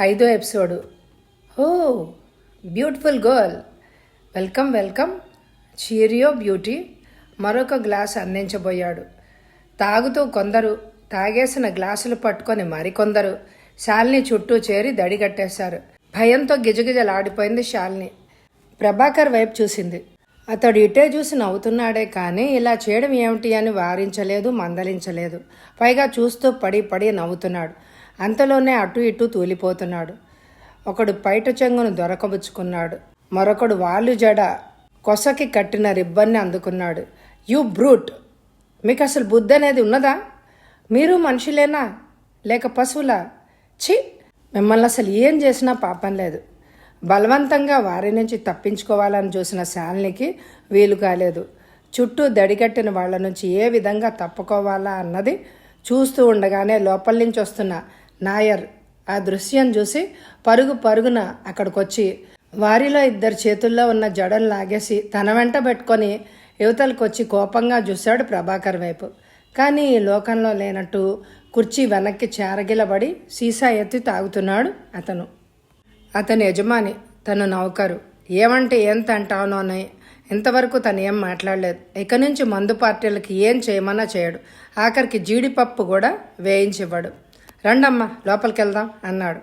ఐదో episode. Oh beautiful girl. Welcome welcome. Cheerio beauty మరొక glass అందించబోయాడు. తాగుతూ కొందరు తాగేసిన గ్లాసులు పట్టుకొని మరికొందరు శాలిని చుట్టూ చేరి దడిగట్టేశారు భయంతో గిజగిజలాడిపోయింది శాలిని. ప్రభాకర్ వైపు చూసింది. అతడు ఇటే చూసి నవ్వుతున్నాడే కానీ ఇలా చేయడం ఏమిటి అని వారించలేదు మందలించలేదు. పైగా చూస్తూ పడి పడి నవ్వుతున్నాడు. అంతలోనే అటు ఇటు తూలిపోతున్నాడు. ఒకడు పైట చెంగును దొరకబుచ్చుకున్నాడు. మరొకడు వాళ్ళు జడ కొసకి కట్టిన రిబ్బన్ని అందుకున్నాడు. You brute! మీకు అసలు బుద్ధి అనేది ఉన్నదా? మీరు మనుషులేనా? లేక పశువులా? ఛీ! మిమ్మల్ని అసలు ఏం చేసినా పాపం లేదు. బలవంతంగా వారి నుంచి తప్పించుకోవాలని చూసిన శాలినికి వీలు కాలేదు. చుట్టూ దడిగట్టిన వాళ్ళ నుంచి ఏ విధంగా తప్పుకోవాలా అన్నది చూస్తూ ఉండగానే లోపల నుంచి వస్తున్న నాయర్ ఆ దృశ్యం చూసి పరుగు పరుగున అక్కడికొచ్చి వారిలో ఇద్దరు చేతుల్లో ఉన్న జడలు లాగేసి తన వెంట పెట్టుకొని యువతలకొచ్చి కోపంగా చూశాడు ప్రభాకర్ వైపు. కానీ ఈ లోకంలో లేనట్టు కుర్చీ వెనక్కి చేరగిలబడి సీసా ఎత్తి తాగుతున్నాడు అతను. అతని యజమాని తను నౌకరు. ఏమంటే ఏం అంటావునోని ఇంతవరకు తను ఏం మాట్లాడలేదు. ఇక నుంచి మందు పార్టీలకి ఏం చేయమన్నా చేయడు. ఆఖరికి జీడిపప్పు కూడా వేయించివ్వడు. రండమ్మా లోపలికి వెళ్దాం అన్నాడు.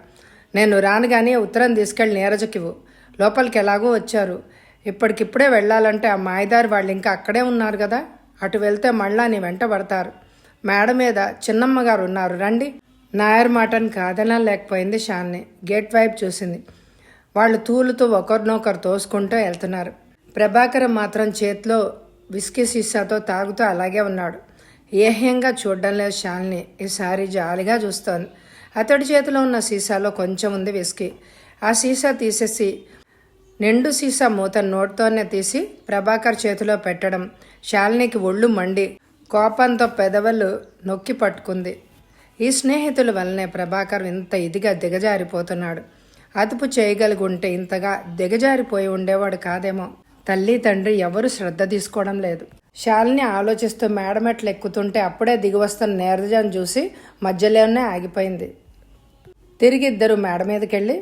నేను రానుగానే ఉత్తరం తీసుకెళ్ళి నీరజకివ్వు. లోపలికి ఎలాగో వచ్చారు. ఇప్పటికిప్పుడే వెళ్ళాలంటే ఆ మాయదారి వాళ్ళు ఇంకా అక్కడే ఉన్నారు కదా అటు వెళ్తే మళ్ళా నీ వెంట పడతారు. మేడ మీద చిన్నమ్మ గారు ఉన్నారు రండి. నాయర్ మాటను కాదనా లేకపోయింది షాన్ని. గేట్ వైపు చూసింది. వాళ్ళు తూలుతూ ఒకరినొకరు తోసుకుంటూ వెళ్తున్నారు. ప్రభాకర్ మాత్రం చేతిలో విస్కీ సీసాతో తాగుతూ అలాగే ఉన్నాడు. ఏహ్యంగా చూడడం లేదు శాలిని. ఈసారి జాలిగా చూస్తోంది అతడి చేతిలో ఉన్న సీసాలో కొంచెం ఉంది విస్కీ. ఆ సీసా తీసేసి నిండు సీసా మూత నోట్తోనే తీసి ప్రభాకర్ చేతిలో పెట్టడం. శాలినికి ఒళ్ళు మండి కోపంతో పెదవులు నొక్కి పట్టుకుంది. ఈ స్నేహితుల వల్లనే ప్రభాకర్ ఇంత ఇదిగా దిగజారిపోతున్నాడు. అదుపు చేయగలిగుంటే ఇంతగా దిగజారిపోయి ఉండేవాడు కాదేమో. తల్లి తండ్రి ఎవరు శ్రద్ధ తీసుకోవడం లేదు. శాలిని ఆలోచిస్తూ మేడమెట్లు ఎక్కుతుంటే అప్పుడే దిగివస్తున్న నేరజాను చూసి మధ్యలోనే ఆగిపోయింది. తిరిగి ఇద్దరు మేడ మీదకెళ్ళి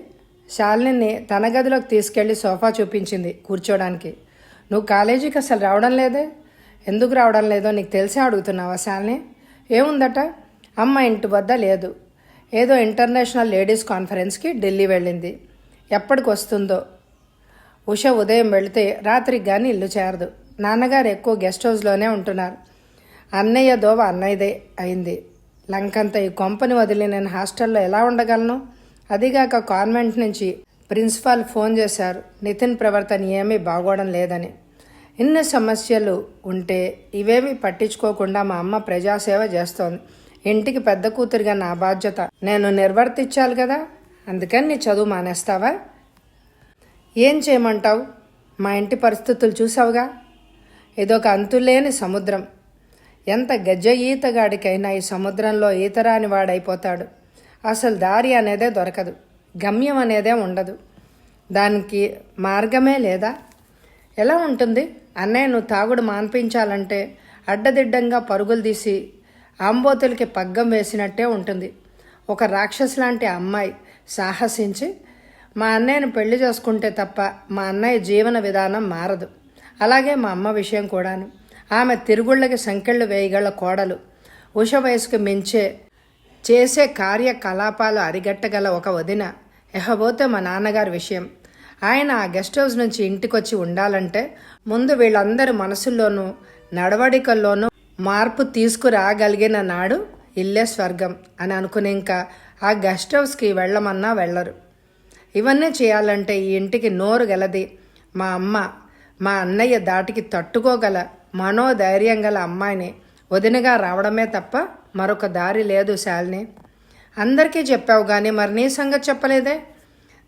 శాలిని తన గదిలోకి తీసుకెళ్ళి సోఫా చూపించింది కూర్చోడానికి. నువ్వు కాలేజీకి అసలు రావడం లేదే? ఎందుకు రావడం లేదో నీకు తెలిసే అడుగుతున్నావా శాలిని? ఏముందట? అమ్మ ఇంటి వద్ద లేదు. ఏదో ఇంటర్నేషనల్ లేడీస్ కాన్ఫరెన్స్కి ఢిల్లీ వెళ్ళింది. ఎప్పటికి వస్తుందో ఉష ఉదయం వెళితే రాత్రికి కానీ ఇల్లు చేరదు. నాన్నగారు ఎక్కువ గెస్ట్ హౌస్లోనే ఉంటున్నారు. అన్నయ్య దోవ అన్నయ్యదే అయింది. లంకంత ఈ కొంపని వదిలి నేను హాస్టల్లో ఎలా ఉండగలను? అదిగాక కాన్వెంట్ నుంచి ప్రిన్సిపాల్ ఫోన్ చేశారు. నితిన్ ప్రవర్తన ఏమీ బాగోవడం లేదని. ఇన్ని సమస్యలు ఉంటే ఇవేమీ పట్టించుకోకుండా మా అమ్మ ప్రజాసేవ చేస్తోంది. ఇంటికి పెద్ద కూతురిగా నా బాధ్యత. నేను నిర్వర్తించాలి కదా? అందుకని నీ చదువు మానేస్తావా? ఏం చేయమంటావు? మా ఇంటి పరిస్థితులు చూసావుగా? ఇదొక అంతులేని సముద్రం. ఎంత గజ్జ ఈతగాడికైనా ఈ సముద్రంలో ఈతరాని వాడైపోతాడు. అసలు దారి అనేదే దొరకదు. గమ్యం అనేదే ఉండదు. దానికి మార్గమే లేదా? ఎలా ఉంటుంది? అన్నయ్య నువ్వు తాగుడు మాన్పించాలంటే అడ్డదిడ్డంగా పరుగులు తీసి ఆంబోతులకి పగ్గం వేసినట్టే ఉంటుంది. ఒక రాక్షసు లాంటి అమ్మాయి సాహసించి మా అన్నయ్యను పెళ్ళి చేసుకుంటే తప్ప మా అన్నయ్య జీవన విధానం మారదు. అలాగే మా అమ్మ విషయం కూడాను. ఆమె తిరుగుళ్ళకి సంకెళ్ళు వేయగల కోడలు. ఉష వయసుకు మించే చేసే కార్యకలాపాలు అరిగట్టగల ఒక వదిన. ఎహబోతే మా నాన్నగారి విషయం. ఆయన ఆ గెస్ట్ హౌస్ నుంచి ఇంటికొచ్చి ఉండాలంటే ముందు వీళ్ళందరి మనసుల్లోనూ నడవడికల్లోనూ మార్పు తీసుకురాగలిగిన నాడు ఇల్లే స్వర్గం అని అనుకుని ఇంకా ఆ గెస్ట్ హౌస్కి వెళ్ళమన్నా వెళ్ళరు. ఇవన్నీ చేయాలంటే ఈ ఇంటికి నోరు గలది మా అమ్మ. మా అన్నయ్య దాటికి తట్టుకోగల మనోధైర్యం గల అమ్మాయిని వదినగా రావడమే తప్ప మరొక దారి లేదు శాలిని. అందరికీ చెప్పావు కానీ మరి నీ సంగతి చెప్పలేదే?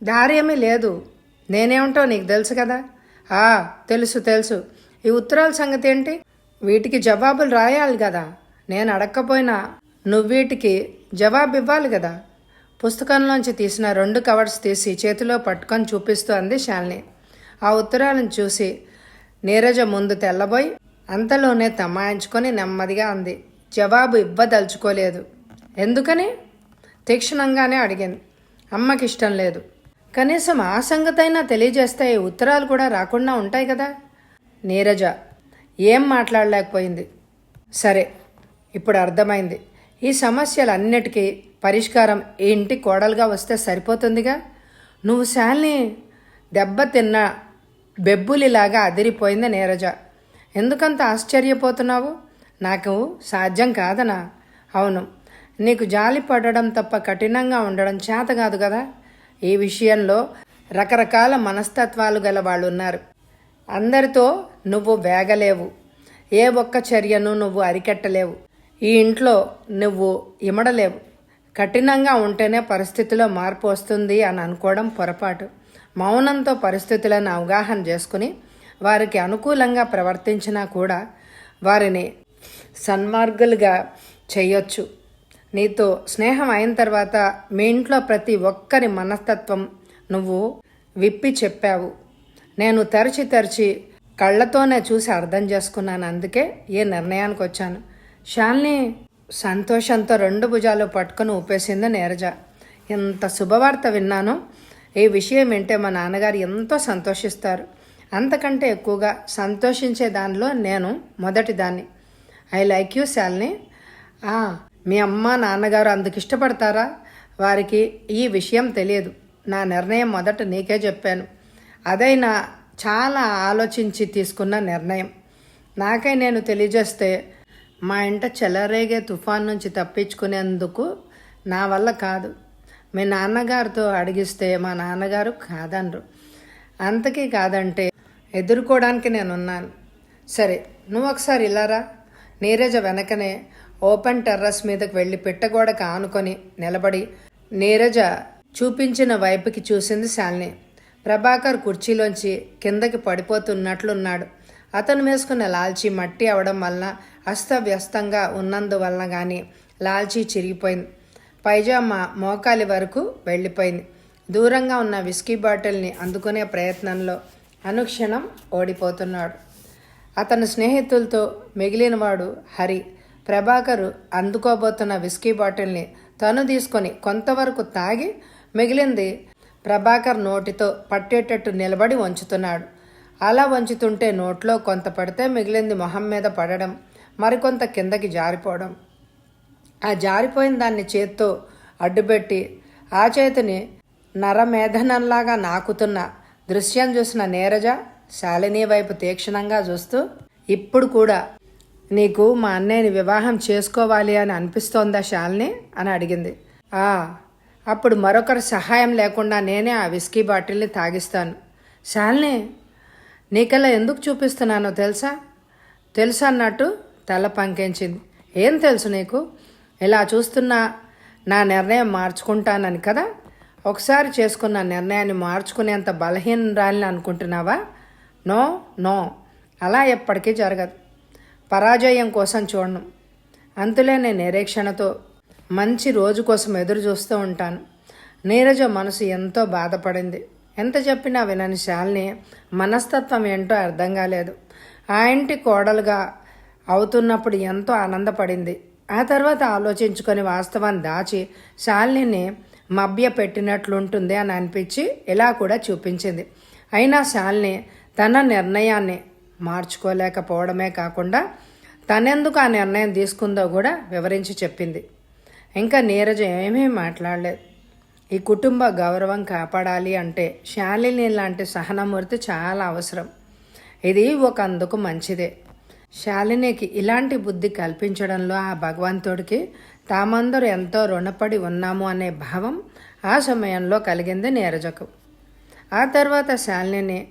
దారి ఏమీ లేదు. నేనేమిటో నీకు తెలుసు కదా? ఆ తెలుసు తెలుసు. ఈ ఉత్తరాల సంగతి ఏంటి? వీటికి జవాబులు రాయాలి కదా. నేను అడగకపోయినా నువ్వు వీటికి జవాబు ఇవ్వాలి కదా? పుస్తకంలోంచి తీసిన రెండు కవర్స్ తీసి చేతిలో పట్టుకొని చూపిస్తూ అంది శాలిని. ఆ ఉత్తరాలను చూసి నీరజ ముందు తెల్లబోయి అంతలోనే తమాయించుకొని నెమ్మదిగా అంది. జవాబు ఇవ్వదలుచుకోలేదు. ఎందుకని? తీక్షణంగానే అడిగింది. అమ్మకి ఇష్టం లేదు. కనీసం ఆ సంగతైనా తెలియజేస్తే ఈ ఉత్తరాలు కూడా రాకుండా ఉంటాయి కదా? నీరజ ఏం మాట్లాడలేకపోయింది. సరే ఇప్పుడు అర్థమైంది. ఈ సమస్యలన్నిటికీ పరిష్కారం ఇంటి కోడలుగా వస్తే సరిపోతుందిగా? నువ్వు శాల్ని దెబ్బతిన్న బెబ్బులిలాగా అదిరిపోయింది నీరజ. ఎందుకంత ఆశ్చర్యపోతున్నావు? నాకు సాధ్యం కాదనా? అవును. నీకు జాలి పడడం తప్ప కఠినంగా ఉండడం చేత కాదు కదా? ఈ విషయంలో రకరకాల మనస్తత్వాలు గల వాళ్ళు ఉన్నారు అందరితో నువ్వు వేగలేవు. ఏ ఒక్క చర్యను నువ్వు అరికట్టలేవు. ఈ ఇంట్లో నువ్వు ఇమడలేవు. కఠినంగా ఉంటేనే పరిస్థితిలో మార్పు వస్తుంది అని అనుకోవడం పొరపాటు. మౌనంతో పరిస్థితులను అవగాహన చేసుకుని వారికి అనుకూలంగా ప్రవర్తించినా కూడా వారిని సన్మార్గులుగా చేయొచ్చు. నీతో స్నేహం అయిన తర్వాత మీ ఇంట్లో ప్రతి ఒక్కరి మనస్తత్వం నువ్వు విప్పి చెప్పావు. నేను తరచి తరచి కళ్ళతోనే చూసి అర్థం చేసుకున్నాను. అందుకే ఏ నిర్ణయానికి వచ్చాను? శాలిని సంతోషంతో రెండు భుజాలు పట్టుకొని ఊపేసింది నీరజ. ఎంత శుభవార్త విన్నాను ఈ విషయం వింటే మా నాన్నగారు ఎంతో సంతోషిస్తారు. అంతకంటే ఎక్కువగా సంతోషించే దానిలో నేను మొదటి దాన్ని ఐ లైక్ యూ శాలిని. మీ అమ్మ నాన్నగారు అందుకు ఇష్టపడతారా? వారికి ఈ విషయం తెలియదు. నా నిర్ణయం మొదట నీకే చెప్పాను. అదైనా చాలా ఆలోచించి తీసుకున్న నిర్ణయం. నాకై నేను తెలియజేస్తే మా ఇంట చెలరేగే తుఫాన్ నుంచి తప్పించుకునేందుకు నా వల్ల కాదు. మీ నాన్నగారితో అడిగిస్తే మా నాన్నగారు కాదనరు. అంతకీ కాదంటే ఎదుర్కోవడానికి నేనున్నాను. సరే నువ్వు ఒకసారి ఇలారా నీరజ వెనకనే ఓపెన్ టెర్రస్ మీదకి వెళ్ళి పెట్టగోడకు ఆనుకొని నిలబడి నీరజ చూపించిన వైపుకి చూసింది శాలిని. ప్రభాకర్ కుర్చీలోంచి కిందకి పడిపోతున్నట్లున్నాడు. అతను వేసుకున్న లాల్చీ మట్టి అవడం వలన అస్తవ్యస్తంగా ఉన్నందువలన కానీ లాల్చీ చిరిగిపోయింది. పైజామా మోకాలి వరకు వెళ్ళిపోయింది. దూరంగా ఉన్న విస్కీ బాటిల్ని అందుకునే ప్రయత్నంలో అనుక్షణం ఓడిపోతున్నాడు. అతని స్నేహితులతో మిగిలినవాడు హరి ప్రభాకరు అందుకోబోతున్న విస్కీ బాటిల్ని తను తీసుకొని కొంతవరకు తాగి మిగిలింది ప్రభాకర్ నోటితో పట్టేటట్టు నిలబడి వంచుతున్నాడు. అలా వంచుతుంటే నోట్లో కొంత పడితే మిగిలింది మొహం మీద పడడం మరికొంత కిందకి జారిపోవడం. జారిపోయిన దాన్ని చేత్తో అడ్డుపెట్టి ఆ చేతిని నరమేధనంలాగా నాకుతున్న దృశ్యం చూసిన నీరజ శాలిని వైపు తీక్షణంగా చూస్తూ ఇప్పుడు కూడా నీకు మా అన్నయ్యని వివాహం చేసుకోవాలి అని అనిపిస్తోందా శాలిని? అని అడిగింది. ఆ అప్పుడు మరొకరి సహాయం లేకుండా నేనే ఆ విస్కీ బాటిల్ని తాగిస్తాను. శాలిని నీకలా ఎందుకు చూపిస్తున్నానో తెలుసా? తెలుసు అన్నట్టు తల పంకించింది. ఏం తెలుసు నీకు? ఇలా చూస్తున్నా నా నిర్ణయం మార్చుకుంటానని కదా? ఒకసారి చేసుకున్న నిర్ణయాన్ని మార్చుకునేంత బలహీనరాలని అనుకుంటున్నావా? No no. అలా ఎప్పటికీ జరగదు. పరాజయం కోసం చూడను. అంతులేని నిరీక్షణతో మంచి రోజు కోసం ఎదురు చూస్తూ ఉంటాను. నీరజ మనసు ఎంతో బాధపడింది. ఎంత చెప్పినా వినని శాలిని మనస్తత్వం ఏంటో అర్థం కాలేదు. ఆ ఇంటి కోడలుగా అవుతున్నప్పుడు ఎంతో ఆనందపడింది. ఆ తర్వాత ఆలోచించుకొని వాస్తవాన్ని దాచి శాలిని మభ్య పెట్టినట్లుంటుంది అని అనిపించి ఇలా కూడా చూపించింది. అయినా శాలిని తన నిర్ణయాన్ని మార్చుకోలేకపోవడమే కాకుండా తనెందుకు ఆ నిర్ణయం తీసుకుందో కూడా వివరించి చెప్పింది. ఇంకా నీరజ ఏమీ మాట్లాడలేదు. ఈ కుటుంబ గౌరవం కాపాడాలి అంటే శాలిని లాంటి సహనమూర్తి చాలా అవసరం. ఇది ఒక అందుకు మంచిదే. శాలినికి ఇలాంటి బుద్ధి కల్పించడంలో ఆ భగవంతుడికి తామందరూ ఎంతో రుణపడి ఉన్నాము అనే భావం ఆ సమయంలో కలిగింది నీరజకు. ఆ తర్వాత శాలిని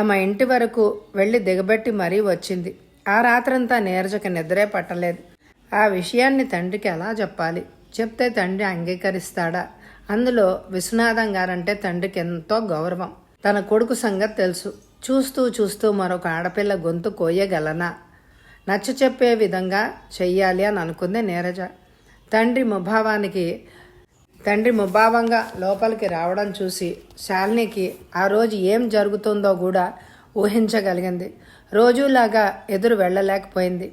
తమ ఇంటి వరకు వెళ్ళి దిగబెట్టి మరీ వచ్చింది. ఆ రాత్రంతా నీరజకు నిద్రే పట్టలేదు. ఆ విషయాన్ని తండ్రికి ఎలా చెప్పాలి? చెప్తే తండ్రి అంగీకరిస్తాడా? అందులో విశ్వనాథం గారంటే తండ్రికి ఎంతో గౌరవం. తన కొడుకు సంగతి తెలుసు. చూస్తూ చూస్తూ మరొక ఆడపిల్ల గొంతు కోయగలనా? నచ్చ చెప్పే విధంగా చెయ్యాలి అని అనుకుంది నీరజ. తండ్రి ముభావానికి తండ్రి ముభావంగా లోపలికి రావడం చూసి శాలినికి ఆ రోజు ఏం జరుగుతుందో కూడా ఊహించగలిగింది. రోజులాగా ఎదురు వెళ్ళలేకపోయింది.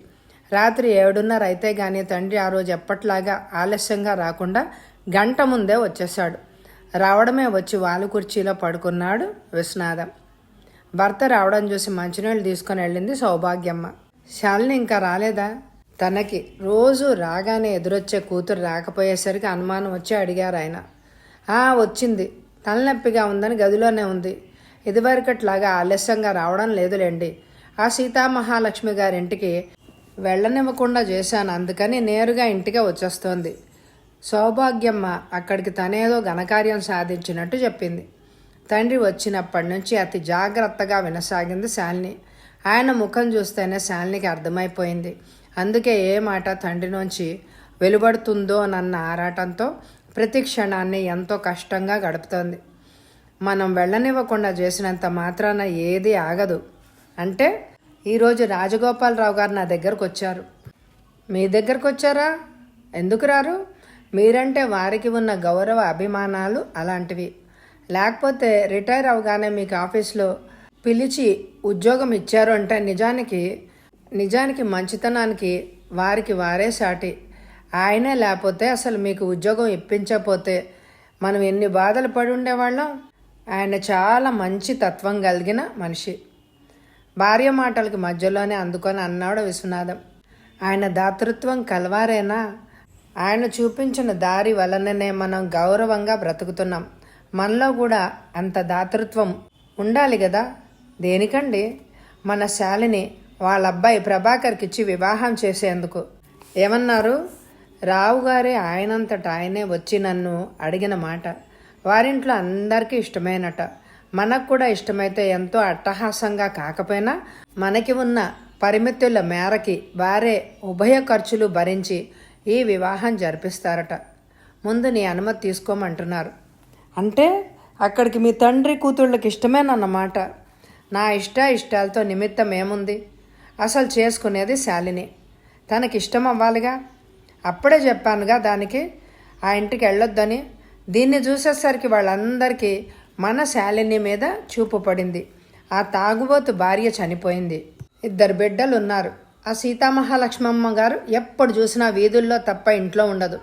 రాత్రి ఏడున్నర అయితే కానీ తండ్రి ఆ రోజు ఎప్పట్లాగా ఆలస్యంగా రాకుండా గంట ముందే వచ్చేశాడు. రావడమే వచ్చి వాలు కుర్చీలో పడుకున్నాడు విశ్వనాథం. భర్త రావడం చూసి మంచినీళ్ళు తీసుకొని వెళ్ళింది సౌభాగ్యమ్మ. శాలిని ఇంకా రాలేదా? తనకి రోజు రాగానే ఎదురొచ్చే కూతురు రాకపోయేసరికి అనుమానం వచ్చి అడిగారు ఆయన. ఆ వచ్చింది. తలనొప్పిగా ఉందని గదిలోనే ఉంది. ఇదివరకట్లాగా ఆలస్యంగా రావడం లేదులేండి. ఆ సీతామహాలక్ష్మి గారింటికి వెళ్ళనివ్వకుండా చేశాను. అందుకని నేరుగా ఇంటికే వచ్చేస్తోంది. సౌభాగ్యమ్మ అక్కడికి తనేదో ఘనకార్యం సాధించినట్టు చెప్పింది. తండ్రి వచ్చినప్పటి నుంచి అతి జాగ్రత్తగా వినసాగింది శాలిని. ఆయన ముఖం చూస్తేనే శాలినికి అర్థమైపోయింది. అందుకే ఏ మాట తండ్రి నుంచి వెలువడుతుందో నన్న ఆరాటంతో ప్రతి క్షణాన్ని ఎంతో కష్టంగా గడుపుతోంది. మనం వెళ్ళనివ్వకుండా చేసినంత మాత్రాన ఏది ఆగదు. అంటే ఈరోజు రాజగోపాలరావు గారు నా దగ్గరకు వచ్చారు మీ దగ్గరకు వచ్చారా ఎందుకు రారు? మీరంటే వారికి ఉన్న గౌరవ అభిమానాలు అలాంటివి. లేకపోతే రిటైర్ అవగానే మీకు ఆఫీస్లో పిలిచి ఉద్యోగం ఇచ్చారు అంటే నిజానికి నిజానికి మంచితనానికి వారికి వారే సాటి. ఆయనే లేకపోతే అసలు మీకు ఉద్యోగం ఇప్పించకపోతే మనం ఎన్ని బాధలు పడి ఉండేవాళ్ళం? ఆయన చాలా మంచి తత్వం కలిగిన మనిషి. భార్య మాటలకి మధ్యలోనే అందుకొని అన్నాడు విశ్వనాథం. ఆయన దాతృత్వం కలవారేనా? ఆయన చూపించిన దారి వలననే మనం గౌరవంగా బ్రతుకుతున్నాం. మనలో కూడా అంత దాతృత్వం ఉండాలి కదా? దేనికండి? మన శాలిని వాళ్ళ అబ్బాయి ప్రభాకర్కి ఇచ్చి వివాహం చేసేందుకు. ఏమన్నారు? రావు గారే ఆయనంతట ఆయనే వచ్చి నన్ను అడిగిన మాట. వారింట్లో అందరికీ ఇష్టమైనట. మనకు కూడా ఇష్టమైతే ఎంతో అట్టహాసంగా కాకపోయినా మనకి ఉన్న పరిమితుల మేరకి వారే ఉభయ ఖర్చులు భరించి ఈ వివాహం జరిపిస్తారట. ముందు నీ అనుమతి తీసుకోమంటున్నారు. అంటే అక్కడికి మీ తండ్రి కూతుళ్ళకి ఇష్టమేనన్నమాట. నా ఇష్ట ఇష్టాలతో నిమిత్తం ఏముంది? అసలు చేసుకునేది శాలిని. తనకి ఇష్టం అవ్వాలిగా అప్పుడే చెప్పానుగా దానికి. ఆ ఇంటికి వెళ్ళొద్దని. దీన్ని చూసేసరికి వాళ్ళందరికీ మన శాలిని మీద చూపు పడింది. ఆ తాగుబోతు భార్య చనిపోయింది. ఇద్దరు బిడ్డలు ఉన్నారు ఆ సీతామహాలక్ష్మమ్మ గారు ఎప్పుడు చూసినా వీధుల్లో తప్ప ఇంట్లో ఉండదు.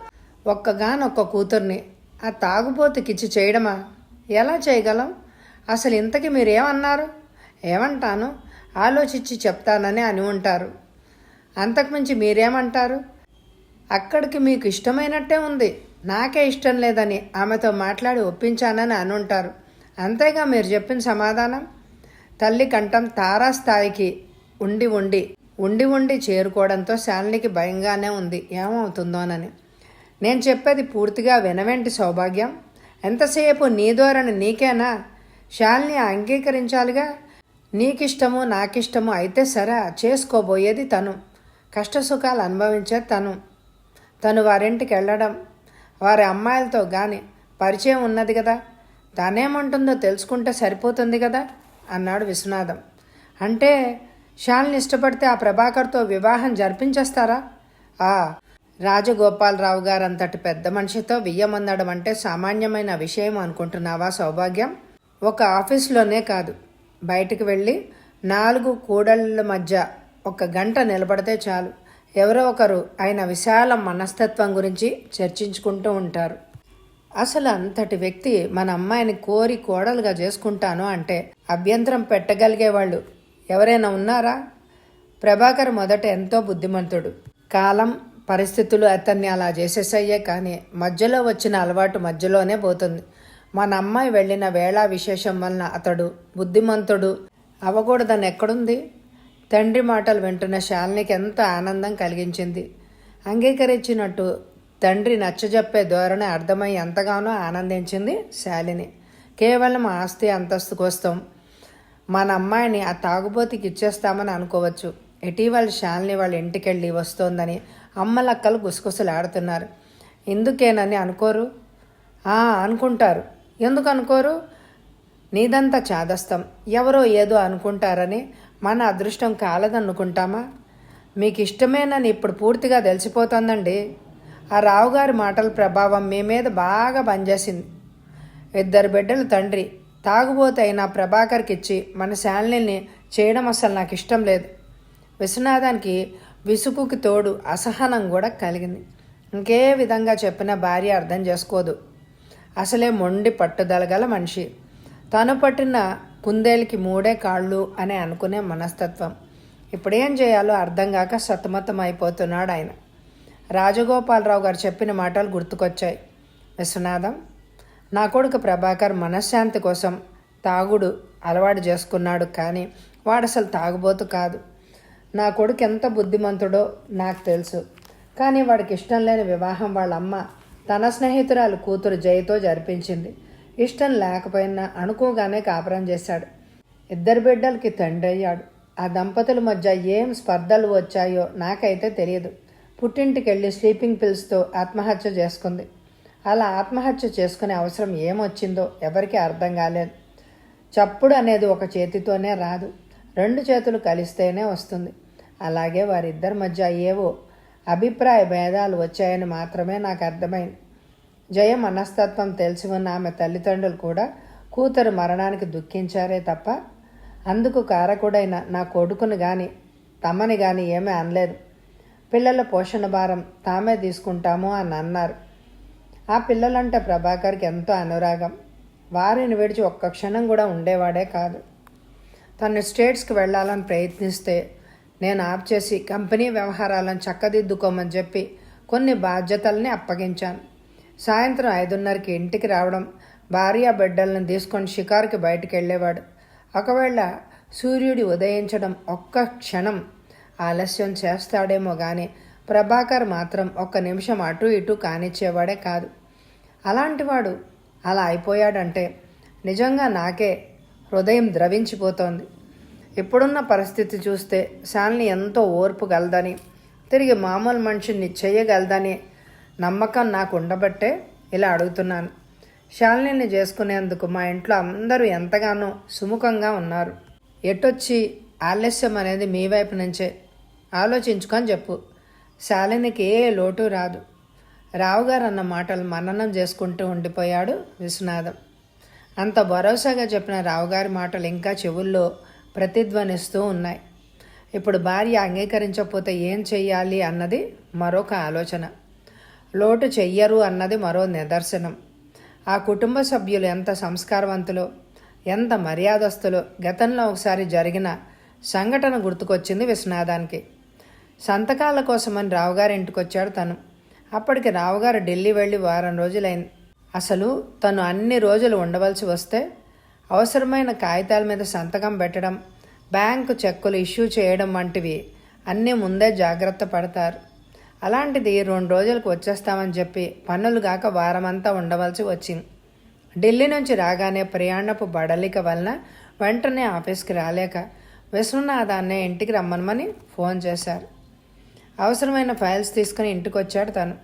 ఒక్కగానొక్క కూతుర్ని. ఆ తాగుబోతుకిచ్చి చేయడమా? ఎలా చేయగలం? అసలు ఇంతకీ మీరేమన్నారు? ఏమంటాను? ఆలోచించి చెప్తానని అని ఉంటారు. అంతకుమించి మీరేమంటారు? అక్కడికి మీకు ఇష్టమైనట్టే ఉంది. నాకే ఇష్టం లేదని ఆమెతో మాట్లాడి ఒప్పించానని అనుంటారు అంతేగా మీరు చెప్పిన సమాధానం? తల్లి కంఠం తారాస్థాయికి ఉండి ఉండి ఉండి ఉండి చేరుకోవడంతో శాలినికి భయంగానే ఉంది. ఏమవుతుందోనని. నేను చెప్పేది పూర్తిగా వినవేంటి సౌభాగ్యం? ఎంతసేపు నీ ధోరణి నీకేనా? శాలిని అంగీకరించాలిగా? నీకిష్టము నాకిష్టము అయితే సరే చేసుకోబోయేది తను. కష్టసుఖాలు అనుభవించే తను. తను వారింటికి వెళ్ళడం వారి అమ్మాయిలతో గాని పరిచయం ఉన్నది కదా. తానేమంటుందో తెలుసుకుంటే సరిపోతుంది కదా అన్నాడు విశ్వనాథం. అంటే షాల్ని ఇష్టపడితే ఆ ప్రభాకర్తో వివాహం జరిపించేస్తారా? ఆ రాజగోపాలరావు గారు అంతటి పెద్ద మనిషితో వియ్యమందడం అంటే సామాన్యమైన విషయం అనుకుంటున్నావా సౌభాగ్యం? ఒక ఆఫీస్లోనే కాదు. బయటికి వెళ్ళి నాలుగు కూడళ్ళ మధ్య ఒక గంట నిలబడితే చాలు. ఎవరో ఒకరు ఆయన విశాల మనస్తత్వం గురించి చర్చించుకుంటూ ఉంటారు. అసలు అంతటి వ్యక్తి మన అమ్మాయిని కోరి కోడలుగా చేసుకుంటాను అంటే అభ్యంతరం పెట్టగలిగే వాళ్ళు ఎవరైనా ఉన్నారా? ప్రభాకర్ మొదట ఎంతో బుద్ధిమంతుడు. కాలం పరిస్థితులు అతన్ని అలా చేసేసయ్యే కానీ మధ్యలో వచ్చిన అలవాటు మధ్యలోనే పోతుంది. మన అమ్మాయి వెళ్ళిన వేళా విశేషం వలన అతడు బుద్ధిమంతుడు అవ్వకూడదని ఎక్కడుంది? తండ్రి మాటలు వింటున్న శాలినికి ఎంత ఆనందం కలిగించింది. అంగీకరించినట్టు తండ్రి నచ్చజెప్పే ధోరణి అర్థమై ఎంతగానో ఆనందించింది శాలిని. కేవలం ఆస్తి అంతస్తు కోసం మన అమ్మాయిని ఆ తాగుబోతికి ఇచ్చేస్తామని అనుకోవచ్చు. ఇటీవల శాలిని వాళ్ళ ఇంటికెళ్ళి వస్తోందని అమ్మలక్కలు గుసగుసలాడుతున్నారు. ఎందుకేనని అనుకోరు? అనుకుంటారు. ఎందుకు అనుకోరు? నీదంతా చాదస్తం. ఎవరో ఏదో అనుకుంటారని మన అదృష్టం కాలదనుకుంటామా మీకు ఇష్టమేనని ఇప్పుడు పూర్తిగా తెలిసిపోతుందండి. ఆ రావుగారి మాటల ప్రభావం మీ మీద బాగా పనిచేసింది. ఇద్దరు బిడ్డలు తండ్రి. తాగుబోతే అయినా ప్రభాకర్కి ఇచ్చి మన శాలిని చేయడం అసలు నాకు ఇష్టం లేదు. విశ్వనాథానికి విసుగుకి తోడు అసహనం కూడా కలిగింది. ఇంకే విధంగా చెప్పిన భార్య అర్థం చేసుకోదు. అసలే మొండి పట్టుదల గల మనిషి. తను పట్టిన కుందేలకి మూడే కాళ్ళు అని అనుకునే మనస్తత్వం. ఇప్పుడేం చేయాలో అర్థం కాక సతమతం అయిపోతున్నాడు ఆయన. రాజగోపాలరావు గారు చెప్పిన మాటలు గుర్తుకొచ్చాయి. విశ్వనాథం నా కొడుకు ప్రభాకర్ మనశ్శాంతి కోసం తాగుడు అలవాటు చేసుకున్నాడు కానీ వాడు అసలు తాగుబోతు కాదు. నా కొడుకు ఎంత బుద్ధిమంతుడో నాకు తెలుసు. కానీ వాడికి ఇష్టం లేని వివాహం వాళ్ళ అమ్మ తన స్నేహితురాలు కూతురు జయతో జరిపించింది. ఇష్టం లేకపోయినా అనుకోగానే కాపురం చేశాడు. ఇద్దరు బిడ్డలకి తండ్రి అయ్యాడు ఆ దంపతుల మధ్య ఏం స్పర్ధలు వచ్చాయో నాకైతే తెలియదు. పుట్టింటికి వెళ్ళి స్లీపింగ్ పిల్స్తో ఆత్మహత్య చేసుకుంది. అలా ఆత్మహత్య చేసుకునే అవసరం ఏమొచ్చిందో ఎవరికీ అర్థం కాలేదు. చప్పుడు అనేది ఒక చేతితోనే రాదు. రెండు చేతులు కలిస్తేనే వస్తుంది. అలాగే వారిద్దరి మధ్య ఏవో అభిప్రాయ భేదాలు వచ్చాయని మాత్రమే నాకు అర్థమైంది. జయ మనస్తత్వం తెలిసి ఉన్న ఆమె తల్లిదండ్రులు కూడా కూతురు మరణానికి దుఃఖించారే తప్ప అందుకు కారకుడైన నా కొడుకుని కానీ తమ్మని కానీ ఏమీ అనలేదు. పిల్లల పోషణ భారం తామే తీసుకుంటాము అని అన్నారు. ఆ పిల్లలంటే ప్రభాకర్కి ఎంతో అనురాగం. వారిని విడిచి ఒక్క క్షణం కూడా ఉండేవాడే కాదు. తను స్టేట్స్కి వెళ్ళాలని ప్రయత్నిస్తే నేను ఆప్ చేసి కంపెనీ వ్యవహారాలను చక్కదిద్దుకోమని చెప్పి కొన్ని బాధ్యతల్ని అప్పగించాను. సాయంత్రం ఐదున్నరకి ఇంటికి రావడం భార్య బిడ్డలను తీసుకొని షికారుకి బయటికి వెళ్ళేవాడు. ఒకవేళ సూర్యుడి ఉదయించడం ఒక్క క్షణం ఆలస్యం చేస్తాడేమో కానీ ప్రభాకర్ మాత్రం ఒక్క నిమిషం అటు ఇటు కానిచ్చేవాడే కాదు. అలాంటివాడు అలా అయిపోయాడంటే నిజంగా నాకే హృదయం ద్రవించిపోతోంది. ఇప్పుడున్న పరిస్థితి చూస్తే శాలిని ఎంతో ఓర్పు గలదని తిరిగి మామూలు మనిషిని చేయగలదని నమ్మకం నాకు ఉండబట్టే ఇలా అడుగుతున్నాను. శాలినిని చేసుకునేందుకు మా ఇంట్లో అందరూ ఎంతగానో సుముఖంగా ఉన్నారు. ఎటొచ్చి ఆలస్యం అనేది మీ వైపు నుంచే. ఆలోచించుకొని చెప్పు. శాలినికి ఏ లోటు రాదు. రావుగారు అన్న మాటలు మననం చేసుకుంటూ ఉండిపోయాడు విశ్వనాథం. అంత భరోసాగా చెప్పిన రావుగారి మాటలు ఇంకా చెవుల్లో ప్రతిధ్వనిస్తూ ఉన్నాయి. ఇప్పుడు భార్య అంగీకరించకపోతే ఏం చెయ్యాలి అన్నది మరొక ఆలోచన. లోటు చెయ్యరు అన్నది మరో నిదర్శనం. ఆ కుటుంబ సభ్యులు ఎంత సంస్కారవంతులో ఎంత మర్యాదస్తులో గతంలో ఒకసారి జరిగిన సంఘటన గుర్తుకొచ్చింది విశ్వనాథానికి. సంతకాల కోసమని రావుగారి ఇంటికి వచ్చాడు తను. అప్పటికి రావుగారు ఢిల్లీ వెళ్ళి వారం రోజులైంది. అసలు తను అన్ని రోజులు ఉండవలసి వస్తే అవసరమైన కాగితాల మీద సంతకం పెట్టడం బ్యాంకు చెక్కులు ఇష్యూ చేయడం వంటివి అన్నీ ముందే జాగ్రత్త పడతారు. అలాంటిది రెండు రోజులకు వచ్చేస్తామని చెప్పి పన్నులు కాక వారమంతా ఉండవలసి వచ్చింది. ఢిల్లీ నుంచి రాగానే ప్రయాణపు బడలిక వలన వెంటనే ఆఫీస్కి రాలేక విశ్వనాథాన్నే ఇంటికి రమ్మనమని ఫోన్ చేశారు. అవసరమైన ఫైల్స్ తీసుకుని ఇంటికి వచ్చాడు తను.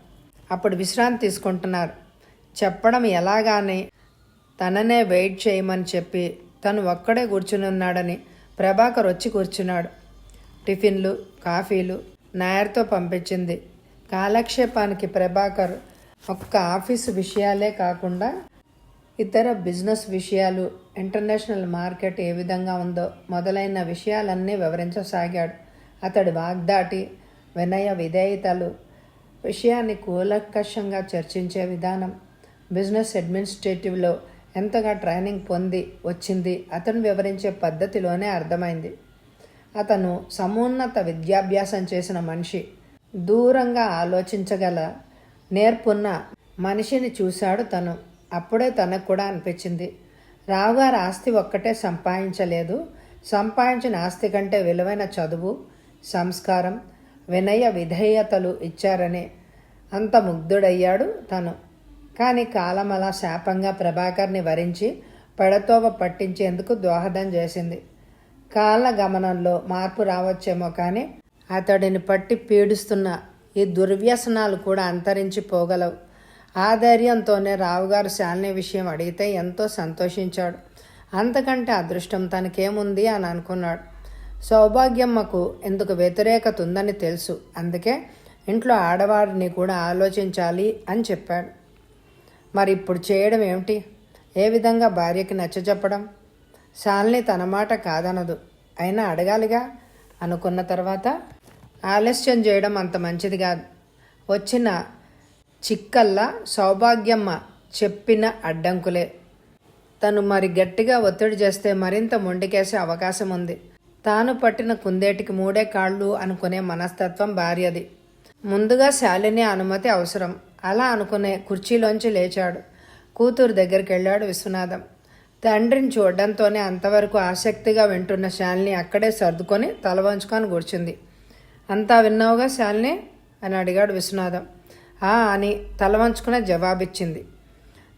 అప్పుడు విశ్రాంతి తీసుకుంటున్నారు. చెప్పడం ఎలాగానే తననే వెయిట్ చేయమని చెప్పి తను ఒక్కడే కూర్చుని ఉన్నాడని ప్రభాకర్ వచ్చి కూర్చున్నాడు. టిఫిన్లు కాఫీలు నాయర్తో పంపించింది. కాలక్షేపానికి ప్రభాకర్ ఒక్క ఆఫీసు విషయాలే కాకుండా ఇతర బిజినెస్ విషయాలు ఇంటర్నేషనల్ మార్కెట్ ఏ విధంగా ఉందో మొదలైన విషయాలన్నీ వివరించసాగాడు. అతడి వాగ్దాటి వినయ విధేయతలు విషయాన్ని కూలకషంగా చర్చించే విధానం బిజినెస్ అడ్మినిస్ట్రేటివ్లో ఎంతగా ట్రైనింగ్ పొంది వచ్చింది అతను వివరించే పద్ధతిలోనే అర్థమైంది. అతను సమున్నత విద్యాభ్యాసం చేసిన మనిషి. దూరంగా ఆలోచించగల నేర్పున్న మనిషిని చూశాడు తను. అప్పుడే తనకు కూడా అనిపించింది. రావుగారు ఆస్తి ఒక్కటే సంపాదించలేదు. సంపాదించిన ఆస్తి కంటే విలువైన చదువు సంస్కారం వినయ విధేయతలు ఇచ్చారని అంత ముగ్ధుడయ్యాడు తను. కానీ కాలం అలా శాపంగా ప్రభాకర్ని వరించి పెడతోవ పట్టించేందుకు దోహదం చేసింది. కాల గమనంలో మార్పు రావచ్చేమో కానీ అతడిని పట్టి పీడిస్తున్న ఈ దుర్వ్యసనాలు కూడా అంతరించిపోగలవు ఆ ధైర్యంతోనే రావుగారు శాలిని విషయం అడిగితే ఎంతో సంతోషించాడు. అంతకంటే అదృష్టం తనకేముంది అని అనుకున్నాడు. సౌభాగ్యమ్మకు ఎందుకు వ్యతిరేకత ఉందని తెలుసు. అందుకే ఇంట్లో ఆడవారిని కూడా ఆలోచించాలి అని చెప్పాడు. మరి ఇప్పుడు చేయడం ఏమిటి? ఏ విధంగా భార్యకి నచ్చజెప్పడం శాలిని తన మాట కాదనదు. అయినా అడగాలిగా? అనుకున్న తర్వాత ఆలస్యం చేయడం అంత మంచిది కాదు. వచ్చిన చిక్కల్లా సౌభాగ్యమ్మ చెప్పిన అడ్డంకులే. తను మరి గట్టిగా ఒత్తిడి చేస్తే మరింత మొండికేసే అవకాశం ఉంది. తాను పట్టిన కుందేటికి మూడే కాళ్ళు అనుకునే మనస్తత్వం భార్యది. ముందుగా శాలిని అనుమతి అవసరం. అలా అనుకునే కుర్చీలోంచి లేచాడు. కూతురు దగ్గరికి వెళ్ళాడు విశ్వనాథం. తండ్రిని చూడడంతోనే అంతవరకు ఆసక్తిగా వింటున్న శాలిని అక్కడే సర్దుకొని తల వంచుకొని కూర్చుంది. అంతా విన్నావుగా శాలిని? అని అడిగాడు విశ్వనాథం. ఆ అని తల వంచుకునే జవాబిచ్చింది.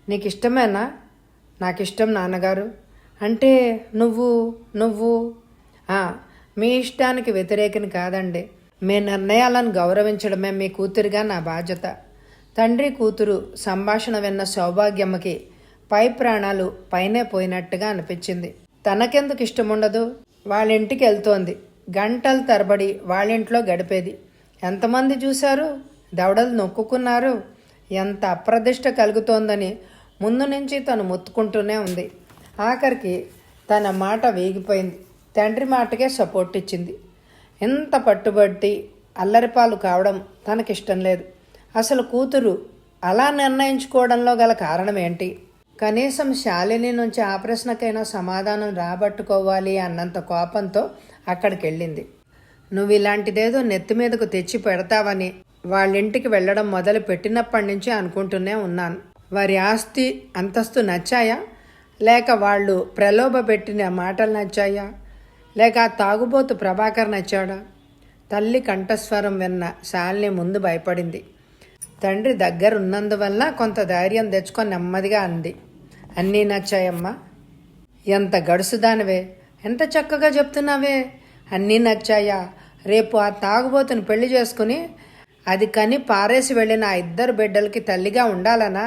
నీకు ఇష్టమేనా నాకు ఇష్టం నాన్నగారు. అంటే నువ్వు నువ్వు? "ఆ, మీ ఇష్టానికి వ్యతిరేకని కాదండి. మీ నిర్ణయాలను గౌరవించడమే మీ కూతురిగా నా బాధ్యత. తండ్రి కూతురు సంభాషణ విన్న సౌభాగ్యమ్మకి పై ప్రాణాలు పైనే పోయినట్టుగా అనిపించింది. తనకెందుకు ఇష్టముండదు? వాళ్ళ ఇంటికి వెళ్తోంది. గంటలు తరబడి వాళ్ళింట్లో గడిపేది. ఎంతమంది చూశారు? దవడలు నొక్కుకున్నారు. ఎంత అప్రదిష్ట కలుగుతోందని ముందు నుంచి తను మొత్తుకుంటూనే ఉంది. ఆఖరికి తన మాట వేగిపోయింది. తండ్రి మాటకే సపోర్ట్ ఇచ్చింది ఇంత పట్టుబట్టి అల్లరిపాలు కావడం తనకిష్టం లేదు. అసలు కూతురు అలా నిర్ణయించుకోవడంలో గల కారణం ఏంటి కనీసం శాలిని నుంచి ఆ ప్రశ్నకైనా సమాధానం రాబట్టుకోవాలి అన్నంత కోపంతో అక్కడికి వెళ్ళింది నువ్వు ఇలాంటిదేదో నెత్తి మీదకు తెచ్చి పెడతావని వాళ్ళింటికి వెళ్ళడం మొదలు పెట్టినప్పటి నుంచి అనుకుంటూనే ఉన్నాను. వారి ఆస్తి అంతస్తు నచ్చాయా? లేక వాళ్ళు ప్రలోభ పెట్టిన మాటలు నచ్చాయా? లేక ఆ తాగుబోతు ప్రభాకర్ నచ్చాడా? తల్లి కంఠస్వరం విన్న శాలిని ముందు భయపడింది. తండ్రి దగ్గర ఉన్నందువల్ల కొంత ధైర్యం తెచ్చుకొని నెమ్మదిగా అంది. అన్నీ నచ్చాయమ్మా. ఎంత గడుసుదానివే? ఎంత చక్కగా చెప్తున్నావే? అన్నీ నచ్చాయా? రేపు ఆ తాగుబోతుని పెళ్ళి చేసుకుని అది కని పారేసి వెళ్ళిన ఆ ఇద్దరు బిడ్డలకి తల్లిగా ఉండాలనా?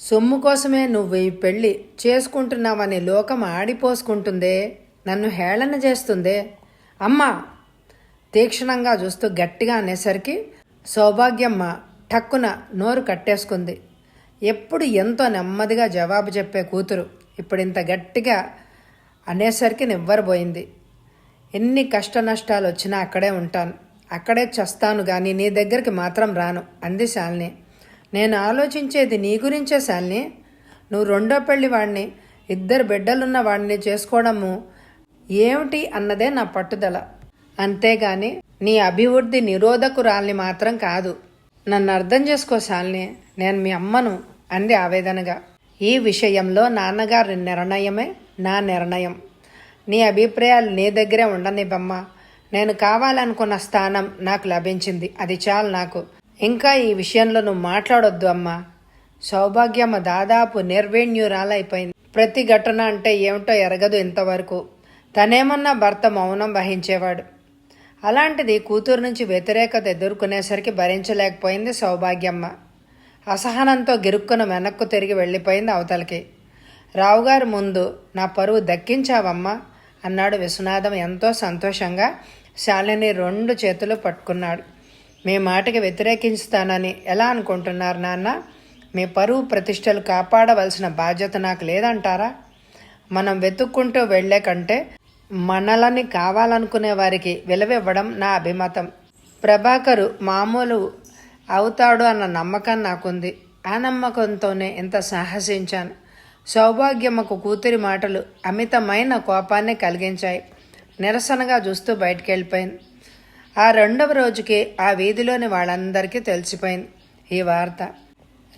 సొమ్ము కోసమే నువ్వు ఈ పెళ్ళి చేసుకుంటున్నావని లోకం ఆడిపోసుకుంటుందే? నన్ను హేళన చేస్తుందే? అమ్మా! తీక్షణంగా చూస్తూ గట్టిగా అనేసరికి సౌభాగ్యమ్మ టక్కున నోరు కట్టేసుకుంది. ఎప్పుడు ఎంతో నెమ్మదిగా జవాబు చెప్పే కూతురు ఇప్పుడు ఇంత గట్టిగా అనేసరికి నివ్వరబోయింది. ఎన్ని కష్ట నష్టాలు వచ్చినా అక్కడే ఉంటాను. అక్కడే చస్తాను కానీ నీ దగ్గరికి మాత్రం రాను అంది శాలిని. నేను ఆలోచించేది నీ గురించే శాలిని. నువ్వు రెండో పెళ్ళి వాడిని ఇద్దరు బిడ్డలున్న వాడిని చేసుకోవడము ఏమిటి అన్నదే నా పట్టుదల. అంతేగాని నీ అభివృద్ధి నిరోధకురాల్ని మాత్రం కాదు. నన్ను అర్థం చేసుకో శాలిని నేను మీ అమ్మను అంది ఆవేదనగా. ఈ విషయంలో నాన్నగారి నిర్ణయమే నా నిర్ణయం. నీ అభిప్రాయాలు నీ దగ్గరే ఉండనివ్వమ్మా నేను కావాలనుకున్న స్థానం నాకు లభించింది. అది చాలు నాకు. ఇంకా ఈ విషయంలో నువ్వు మాట్లాడొద్దు అమ్మా. సౌభాగ్యమ్మ దాదాపు నిర్వేణ్యురాలైపోయింది. ప్రతి ఘటన అంటే ఏమిటో ఎరగదు ఇంతవరకు. తనేమన్నా భర్త మౌనం వహించేవాడు. అలాంటిది కూతురు నుంచి వ్యతిరేకత ఎదుర్కొనేసరికి భరించలేకపోయింది సౌభాగ్యమ్మ. అసహనంతో గిరుక్కున వెనక్కు తిరిగి వెళ్ళిపోయింది అవతలకి. రావుగారు ముందు నా పరువు దక్కించావమ్మా అన్నాడు విశ్వనాథం ఎంతో సంతోషంగా. శాలిని రెండు చేతులు పట్టుకున్నాడు. మీ మాటకి వ్యతిరేకించుతానని ఎలా అనుకుంటున్నారు నాన్న? మీ పరువు ప్రతిష్టలు కాపాడవలసిన బాధ్యత నాకు లేదంటారా? మనం వెతుక్కుంటూ వెళ్ళే కంటే మనలని కావాలనుకునే వారికి విలువివ్వడం నా అభిమతం. ప్రభాకరు మామూలు అవుతాడు అన్న నమ్మకం నాకుంది. ఆ నమ్మకంతోనే ఇంత సాహసించాను. సౌభాగ్యమ్మకు కూతురి మాటలు అమితమైన కోపాన్ని కలిగించాయి. నిరసనగా చూస్తూ బయటికి వెళ్ళిపోయింది ఆ రెండవ రోజుకి ఆ వీధిలోని వాళ్ళందరికీ తెలిసిపోయింది ఈ వార్త.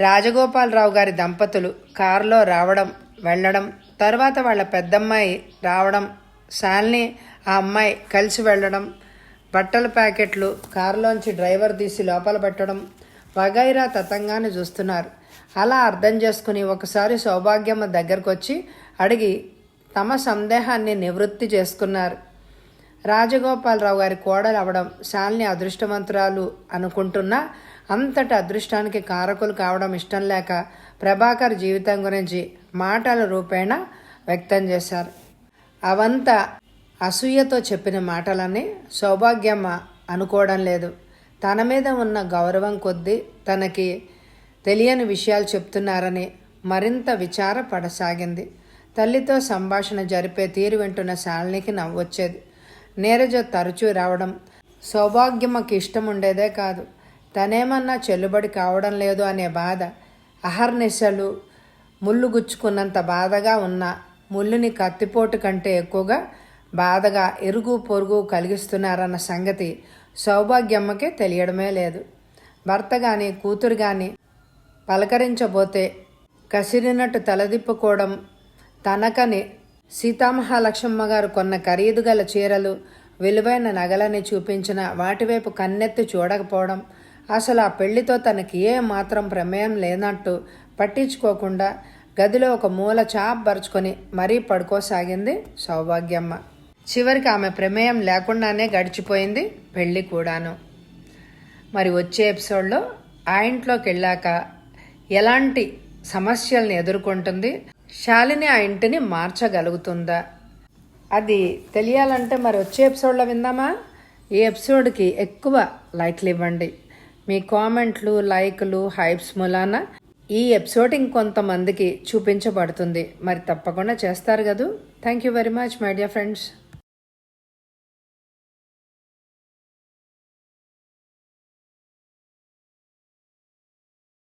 రాజగోపాలరావు గారి దంపతులు కారులో రావడం వెళ్ళడం తర్వాత వాళ్ళ పెద్దమ్మాయి రావడం శాలిని ఆ అమ్మాయి కలిసి వెళ్ళడం బట్టల ప్యాకెట్లు కారులోంచి డ్రైవర్ తీసి లోపల పెట్టడం వగైరా తతంగాన్ని చూస్తున్నారు. అలా అర్థం చేసుకుని ఒకసారి సౌభాగ్యమ్మ దగ్గరకు వచ్చి అడిగి తమ సందేహాన్ని నివృత్తి చేసుకున్నారు. రాజగోపాలరావు గారి కోడలు అవడం శాలిని అదృష్టవంతురాలు అనుకుంటున్నా అంతటి అదృష్టానికి కారకులు కావడం ఇష్టం లేక ప్రభాకర్ జీవితం గురించి మాటల రూపేణ వ్యక్తం చేశారు. అవంతా అసూయతో చెప్పిన మాటలని సౌభాగ్యమ్మ అనుకోవడం లేదు. తన మీద ఉన్న గౌరవం కొద్దీ తనకి తెలియని విషయాలు చెప్తున్నారని మరింత విచారపడసాగింది. తల్లితో సంభాషణ జరిపే తీరు వింటున్న శాలినికి నవ్వొచ్చేది. నీరజ తరచూ రావడం సౌభాగ్యమ్మకి ఇష్టం ఉండేదే కాదు. తనేమన్నా చెల్లుబడి కావడం లేదు అనే బాధ అహర్నిశలు ముళ్ళు గుచ్చుకున్నంత బాధగా ఉన్న ముళ్ళుని కత్తిపోటు కంటే ఎక్కువగా బాధగా ఎరుగు పొరుగు కలిగిస్తున్నారన్న సంగతి సౌభాగ్యమ్మకే తెలియడమే లేదు. భర్త కానీ కూతురు కానీ పలకరించబోతే కసిరినట్టు తలదిప్పుకోవడం తనకని సీతామహాలక్ష్మమ్మ గారు కొన్న ఖరీదు గల చీరలు విలువైన నగలని చూపించిన వాటివైపు కన్నెత్తి చూడకపోవడం అసలు ఆ పెళ్ళితో తనకి ఏ మాత్రం ప్రమేయం లేనట్టు పట్టించుకోకుండా గదిలో ఒక మూల చాప్ మరీ పడుకోసాగింది సౌభాగ్యమ్మ. చివరికి ఆమె ప్రమేయం లేకుండానే గడిచిపోయింది పెళ్ళి కూడాను. మరి వచ్చే ఎపిసోడ్లో ఆ ఇంట్లోకి వెళ్ళాక ఎలాంటి సమస్యల్ని ఎదుర్కొంటుంది? శాలిని ఆ ఇంటిని మార్చగలుగుతుందా? అది తెలియాలంటే మరి వచ్చే ఎపిసోడ్లో విందామా? ఈ ఎపిసోడ్కి ఎక్కువ లైక్లు ఇవ్వండి. మీ కామెంట్లు లైక్లు హైప్స్ మూలాన ఈ ఎపిసోడ్ ఇంకొంతమందికి చూపించబడుతుంది. మరి తప్పకుండా చేస్తారు కదూ? Thank you very much my dear friends